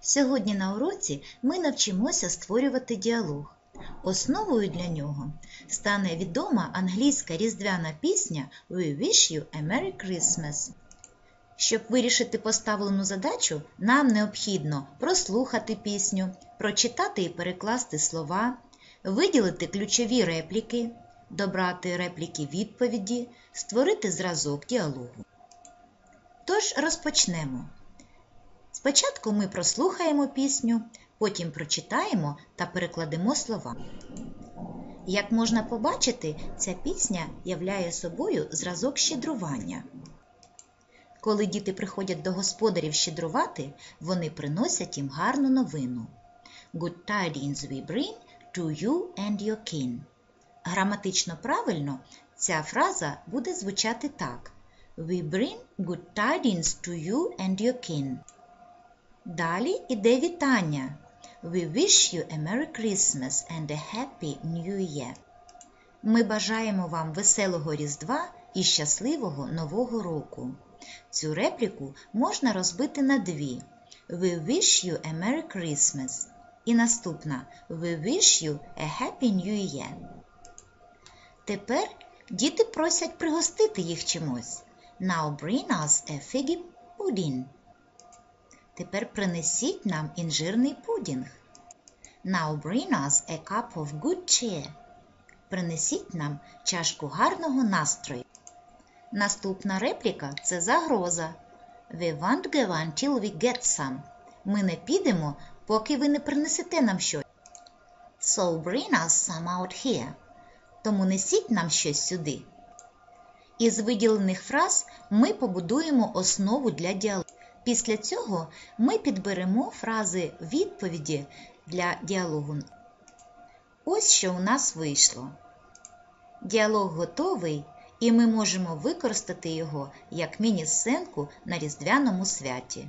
Сьогодні на уроці ми навчимося створювати діалог. Основою для нього стане відома англійська різдвяна пісня We wish you a Merry Christmas. Щоб вирішити поставлену задачу, нам необхідно прослухати пісню, прочитати і перекласти слова, виділити ключові репліки, добрати репліки відповіді, створити зразок діалогу. Тож розпочнемо. Спочатку ми прослухаємо пісню, потім прочитаємо та перекладемо слова. Як можна побачити, ця пісня являє собою зразок щедрування. Коли діти приходять до господарів щедрувати, вони приносять їм гарну новину. Good tidings we bring to you and your kin. Граматично правильно ця фраза буде звучати так: We bring good tidings to you and your kin. Далі іде вітання. We wish you a Merry Christmas and a Happy New Year. Ми бажаємо вам веселого Різдва і щасливого Нового року. Цю репліку можна розбити на дві. We wish you a Merry Christmas. І наступна We wish you a Happy New Year. Тепер діти просять пригостити їх чимось. Now bring us a figgy pudding. Тепер принесіть нам інжирний пудінг. Now bring us a cup of good cheer. Принесіть нам чашку гарного настрою. Наступна репліка це загроза. We won't go until we get some. Ми не підемо, поки ви не принесете нам щось. So bring us some out here. Тому несіть нам щось сюди. Із виділених фраз ми побудуємо основу для діалогу. Після цього ми підберемо фрази відповіді для діалогу. Ось що у нас вийшло. Діалог готовий, і ми можемо використати його як міні-сценку на різдвяному святі.